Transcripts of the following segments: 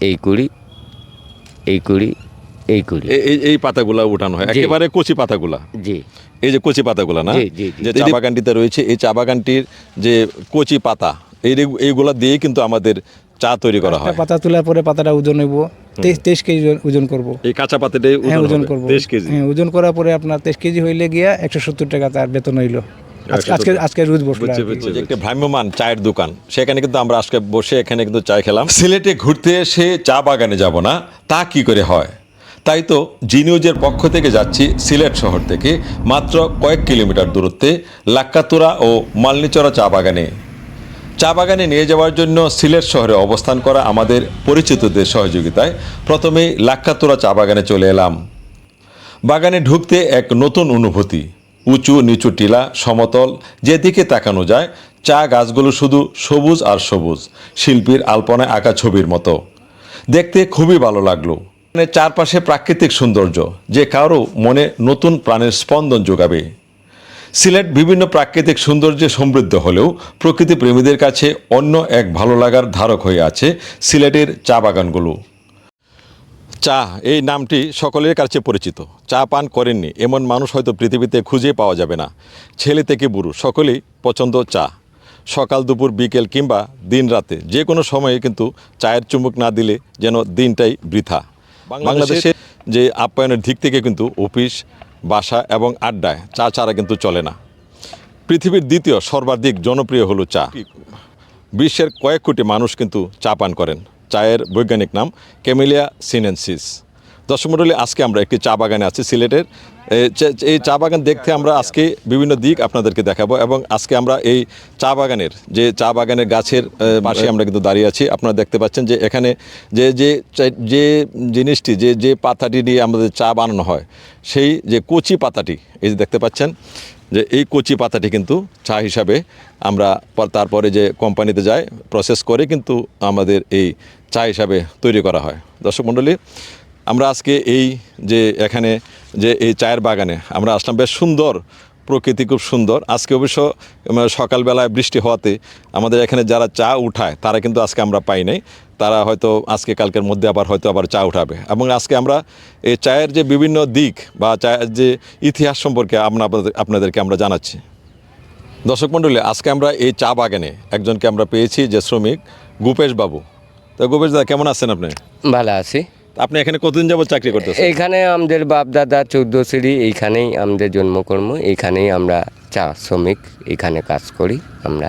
এই কুড়ি এই কুড়ি এই কুড়ি। এই এই পাতাগুলা উঠানো হয়। একেবারে কচি পাতাগুলা। জি। এই যে কচি পাতাগুলা না। যে চা বাগানটিতে রয়েছে এই চা বাগানটির যে কচি পাতা এই এইগুলা দিয়ে কিন্তু আমাদের চা তৈরি করা হয়। পাতা তোলার পরে পাতাটা ওজন হইব। তেইশ তেইশ কেজি ওজন- করব। এই কাঁচা পাতাটাই হ্যাঁ ওজন করব। 23 কেজি। হ্যাঁ ওজন করার পরে আপনার তেইশ কেজি হইলে গিয়া একশো সত্তর টাকা তার বেতন হইল। আজকে আজকে রোজ বসল একটি ভ্রাম্যমান চায়ের দোকান সেখানে কিন্তু আমরা আজকে বসে এখানে কিন্তু চা খেলাম। সিলেটে ঘুরতে এসে চা বাগানে যাব না তা কি করে হয়? তাই তো জি নিউজের পক্ষ থেকে যাচ্ছি সিলেট শহর থেকে মাত্র কয়েক কিলোমিটার দূরত্বে লাক্কাতুরা ও মালনিচরা চা বাগানে। চা বাগানে নিয়ে যাওয়ার জন্য সিলেট শহরে অবস্থান করা আমাদের পরিচিতদের সহযোগিতায় প্রথমেই লাক্কাতুরা চা বাগানে চলে এলাম। বাগানে ঢুকতে এক নতুন অনুভূতি উঁচু নিচু টিলা, সমতল, যেদিকে তাকানো যায়, চা গাছগুলো শুধু সবুজ আর সবুজ, শিল্পীর আলপনায় আঁকা ছবির মতো। দেখতে খুবই ভালো লাগল। চারপাশে প্রাকৃতিক সৌন্দর্য, যে কারও মনে নতুন প্রাণের স্পন্দন যোগাবে। সিলেট বিভিন্ন প্রাকৃতিক সৌন্দর্যে সমৃদ্ধ হলেও প্রকৃতি প্রেমীদের কাছে অন্য এক ভালো লাগার ধারক হয়ে আছে সিলেটের চা বাগানগুলো। চা এই নামটি সকলের কাছে পরিচিত। চা পান করেননি এমন মানুষ হয়তো পৃথিবীতে খুঁজে পাওয়া যাবে না। ছেলে থেকে বুড়ো সকলেই পছন্দ চা। সকাল দুপুর বিকেল কিংবা দিন রাতে যে কোনো সময়ে কিন্তু চায়ের চুমুক না দিলে যেন দিনটাই বৃথা। বাংলাদেশে যে আপ্যায়নের দিক থেকে কিন্তু অফিস বাসা এবং আড্ডায় চা ছাড়া কিন্তু চলে না। পৃথিবীর দ্বিতীয় সর্বাধিক জনপ্রিয় হলো চা। বিশ্বের কয়েক কোটি মানুষ কিন্তু চা পান করেন। চায়ের বৈজ্ঞানিক নাম ক্যামেলিয়া সিনেনসিস। দর্শক মণ্ডলী, আজকে আমরা একটি চা বাগানে আছি সিলেটের। এই চা বাগান দেখতে আমরা আজকে বিভিন্ন দিক আপনাদেরকে দেখাবো এবং আজকে আমরা এই চা বাগানের, যে চা বাগানের গাছের পাশে আমরা কিন্তু দাঁড়িয়ে আছি। আপনারা দেখতে পাচ্ছেন যে এখানে যে যে যে জিনিসটি, যে যে পাতাটি দিয়ে আমাদের চা বানানো হয়, সেই যে কচি পাতাটি, এই যে দেখতে পাচ্ছেন, যে এই কচি পাতাটি কিন্তু চা হিসাবে আমরা তারপরে যে কোম্পানিতে যায় প্রসেস করে কিন্তু আমাদের এই চা হিসাবে তৈরি করা হয়। দর্শক মণ্ডলী, আমরা আজকে এই যে এখানে যে এই চায়ের বাগানে আমরা আসলাম, বেশ সুন্দর প্রকৃতি, খুব সুন্দর। আজকে অবশ্য সকালবেলায় বৃষ্টি হওয়াতে আমাদের এখানে যারা চা উঠায়, তারা কিন্তু আজকে আমরা পাই নাই। তারা হয়তো আজকে কালকের মধ্যে আবার হয়তো আবার চা উঠাবে। এবং আজকে আমরা এই চায়ের যে বিভিন্ন দিক বা চায়ের যে ইতিহাস সম্পর্কে আমরা আপনাদের, আপনাদেরকে আমরা জানাচ্ছি। দর্শক মণ্ডলী, আজকে আমরা এই চা বাগানে একজনকে আমরা পেয়েছি যে শ্রমিক গোপেশ বাবু। তো গোপেশ দাদা কেমন আছেন আপনি? ভালো আছি। আপনি এখানে কতদিন যাবত চাকরি করতেছেন? এইখানে আমাদের বাপ দাদা চৌদ্দ সিঁড়ি এইখানেই আমাদের জন্মকর্ম এইখানেই আমরা চা শ্রমিক এইখানে কাজ করি আমরা।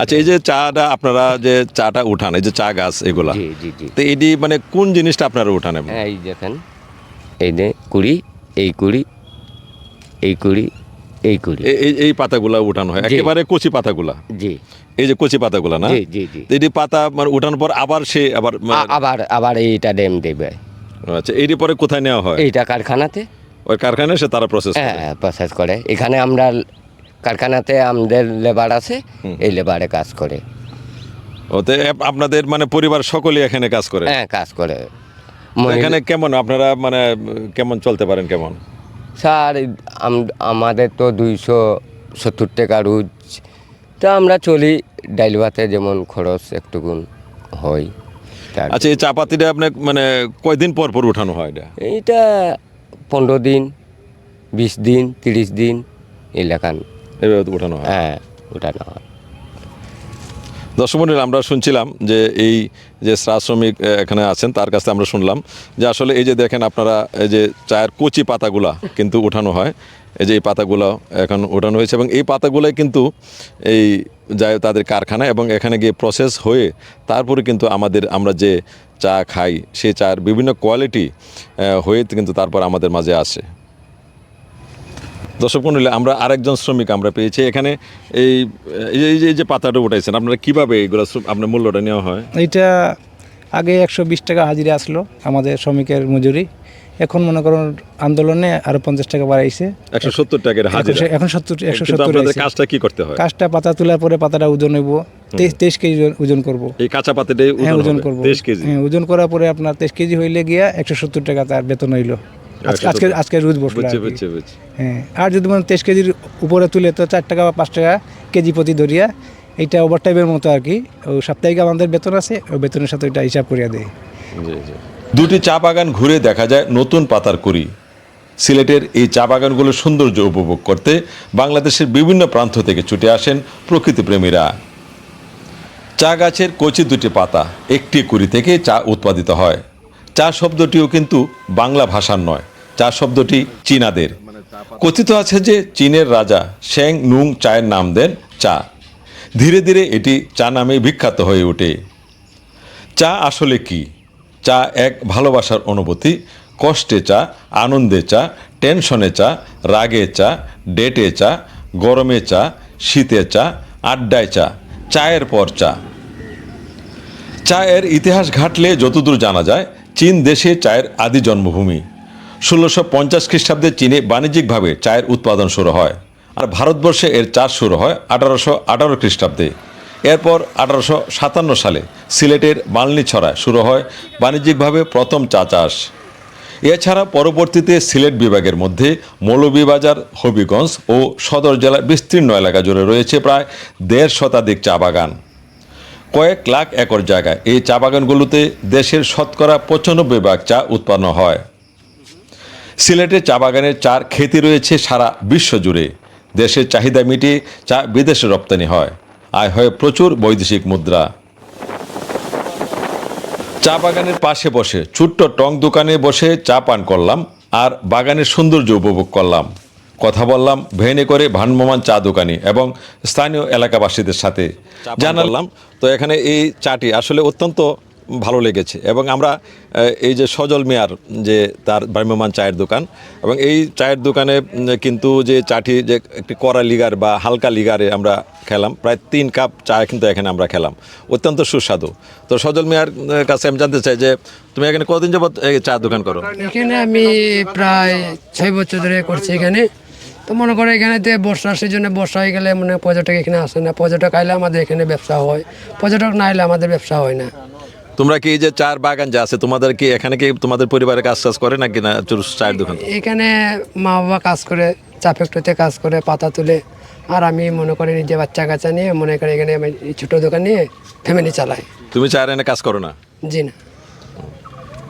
আচ্ছা এই যে চাটা আপনারা যে চাটা উঠান এই যে চা গাছ এগুলা জি জি জি। তো এটি মানে কোন জিনিসটা আপনারা উঠান হ্যাঁ এই দেখেন এই যে কুড়ি এই কুড়ি এই কুড়ি এই কুড়ি এই এই পাতাগুলা উঠানো হয়। একেবারে কচি পাতাগুলা। জি। এই যে কচি পাতাগুলা না? জি জি জি। এটি পাতা মানে উঠানোর পর আবার সে আবার মানে- আবার আবার এইটা দেবে। আচ্ছা এটি পরে কোথায় নেওয়া হয়? এইটা কারখানাতে? ওই কারখানায় সে তারা প্রসেস হ্যাঁ প্রসেস করে। এখানে আমরা কারখানাতে আমাদের লেবার আছে এই লেবারে কাজ করে। ওতে আপনাদের মানে পরিবার সকলে এখানে কাজ করে? হ্যাঁ কাজ করে। এখানে কেমন? আপনারা মানে কেমন চলতে পারেন কেমন? স্যার আমাদের তো দুইশো সত্তর টাকা রোজ। তা আমরা চলি ডাইল ভাতে যেমন খরচ একটুকুন হয়। আচ্ছা এই চা পাতিটা আপনার মানে কয়দিন পর পর উঠানো হয় এটা? এইটা পনেরো দিন বিশ দিন তিরিশ দিন এলাকান এভাবে উঠানো হয়। হ্যাঁ ওঠানো হয়। দর্শক মণ্ডলী, আমরা শুনছিলাম যে এই যে চা শ্রমিক এখানে আছেন তার কাছে আমরা শুনলাম যে আসলে এই যে দেখেন আপনারা এই যে চায়ের কচি পাতাগুলা কিন্তু উঠানো হয়। এই যে এই পাতাগুলো এখন উঠানো হয়েছে এবং এই পাতাগুলোই কিন্তু এই যায় তাদের কারখানা এবং এখানে গিয়ে প্রসেস হয়ে তারপরে কিন্তু আমাদের আমরা যে চা খাই সেই চায়ের বিভিন্ন কোয়ালিটি হয়ে কিন্তু তারপর আমাদের মাঝে আসে। দর্শক মণ্ডলী আমরা আরেকজন শ্রমিক আমরা পেয়েছি। এখানে এই এই যে- এই যে পাতাটা উঠাইছেন আপনারা কীভাবে এইগুলো আপনার মূল্যটা নেওয়া হয়? এইটা আগে একশো বিশ টাকা হাজিরা আসলো আমাদের শ্রমিকের মজুরি। এখন মনে করুন আন্দোলনে আরও পঞ্চাশ টাকা বাড়াইছে। একশো সত্তর টাকার হাজিরা। এখন- সত্তর একশো সত্তর কাজটা কি করতে হয়? কাজটা পাতা তোলার পরে পাতাটা ওজন হইব। তেইশ তেইশ কেজি ওজন- করব। এই কাঁচা পাতাটাই হ্যাঁ ওজন করব হবে, তেইশ কেজি। হ্যাঁ ওজন করার পরে আপনার তেইশ কেজি হইলে গিয়া একশো সত্তর টাকা তার বেতন হইল। আজকে আজকে রোজ বসল হ্যাঁ। আর যদি মানে তেইশ কেজির উপরে তুলে তো চার টাকা বা পাঁচ টাকা কেজি প্রতি ধরিয়া এইটা ওভারটাইমের মতো আর কি। ও সাপ্তাহিক আমাদের বেতন আছে ওই বেতনের সাথে ওইটা হিসাব করিয়া দেয় দুটি চা বাগান ঘুরে দেখা যায় নতুন পাতার কুড়ি। সিলেটের এই চা বাগানগুলোর সৌন্দর্য উপভোগ করতে বাংলাদেশের বিভিন্ন প্রান্ত থেকে ছুটে আসেন প্রকৃতিপ্রেমীরা। চা গাছের কচি দুটি পাতা একটি কুড়ি থেকে চা উৎপাদিত হয়। চা শব্দটিও কিন্তু বাংলা ভাষার নয়, চা শব্দটি চীনাদের। কথিত আছে যে চীনের রাজা শ্যাং নুং চায়ের নাম দেন চা। ধীরে ধীরে এটি চা নামে বিখ্যাত হয়ে ওঠে। চা আসলে কি? চা এক ভালোবাসার অনুভূতি, কষ্টে চা, আনন্দে চা, টেনশনে চা, রাগে চা, ডেটে চা, গরমে চা, শীতে চা, আড্ডায় চা, চায়ের পর চা। চায়ের ইতিহাস ঘাটলে যতদূর জানা যায় চীন দেশে চায়ের আদি জন্মভূমি। ষোলোশো পঞ্চাশ খ্রিস্টাব্দে চীনে বাণিজ্যিকভাবে চায়ের উৎপাদন শুরু হয় আর ভারতবর্ষে এর চাষ শুরু হয় আঠারোশো আঠারো খ্রিস্টাব্দে। এরপর আঠারোশো সাতান্ন সালে সিলেটের বালনিছড়ায় শুরু হয় বাণিজ্যিকভাবে প্রথম চা চাষ। এছাড়া পরবর্তীতে সিলেট বিভাগের মধ্যে মৌলভীবাজার, হবিগঞ্জ ও সদর জেলার বিস্তীর্ণ এলাকা জুড়ে রয়েছে প্রায় দেড় শতাধিক চা বাগান। কয়েক লাখ একর জায়গায়। এই চা বাগানগুলোতে দেশের শতকরা পঁচানব্বই ভাগ চা উৎপন্ন হয়। সিলেটের চা বাগানের চার খ্যাতি রয়েছে সারা বিশ্ব জুড়ে। দেশের চাহিদা মিটিয়ে চা বিদেশে রপ্তানি হয়। আয় হয় প্রচুর বৈদেশিক মুদ্রা। চা বাগানের পাশে বসে ছোট্ট টং দোকানে বসে চা পান করলাম আর বাগানের সৌন্দর্য উপভোগ করলাম। কথা বললাম ভেনে করে ভানমমান চা দোকানি এবং স্থানীয় এলাকাবাসীদের সাথে। জানালাম তো এখানে এই চাটি আসলে অত্যন্ত ভালো লেগেছে এবং আমরা এই যে সজল মিয়ার যে তার ভ্রাম্যমান চায়ের দোকান এবং এই চায়ের দোকানে কিন্তু যে চাটি যে একটি কড়া লিগার বা হালকা লিগারে আমরা খেলাম প্রায় তিন কাপ চা কিন্তু এখানে আমরা খেলাম। অত্যন্ত সুস্বাদু। তো সজল মিয়ার কাছে আমি জানতে চাই যে তুমি এখানে কতদিন যাবত এই চা দোকান করো? এখানে আমি প্রায় ছয় বছর ধরে করছি এখানে। তো মনে করো এখানেতে বর্ষার সিজনে বর্ষা হয়ে গেলে মানে পর্যটক এখানে আসে না। পর্যটক আইলে আমাদের এখানে ব্যবসা হয়। পর্যটক না আইলে আমাদের ব্যবসা হয় না। তোমরা কি যে চার বাগান যে আছে তোমাদের কি এখানে কি তোমাদের পরিবারের কাজ টাজ করে নাকি না চায়ের দোকান? এখানে মা বাবা কাজ করে চা ফ্যাক্টরিতে কাজ করে পাতা তুলে। আর আমি মনে করি নিজে বাচ্চা কাচ্চা নিয়ে মনে করি এখানে আমি ছোটো দোকান নিয়ে ফ্যামিলি চালাই। তুমি চায়ের এনে কাজ করো না? জি না।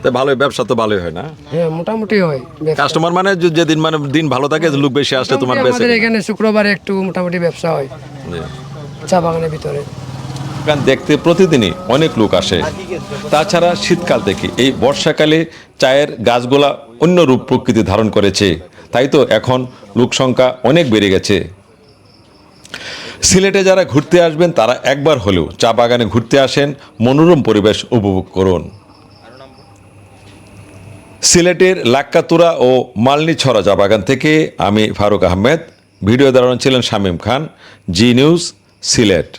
তো ভালোই ব্যবসা তো ভালোই হয় না? হ্যাঁ মোটামুটি হয়। কাস্টমার মানে যেদিন মানে দিন ভালো থাকে লোক বেশি আসলে তোমার বেশি আমাদের এখানে শুক্রবারে একটু মোটামুটি ব্যবসা হয়। চা বাগানের ভিতরে। দোকান দেখতে প্রতিদিনই অনেক লোক আসে। তাছাড়া শীতকাল থেকে এই বর্ষাকালে চায়ের গাছগুলা অন্য রূপ প্রকৃতি ধারণ করেছে। তাই তো এখন লোক সংখ্যা অনেক বেড়ে গেছে। সিলেটে যারা ঘুরতে আসবেন তারা একবার হলেও চা বাগানে ঘুরতে আসেন মনোরম পরিবেশ উপভোগ করুন। সিলেটের লাক্কাতুরা ও মালনিছড়া চা বাগান থেকে আমি ফারুক আহমেদ। ভিডিও দাঁড়ানো ছিলেন শামীম খান। জি নিউজ, সিলেট।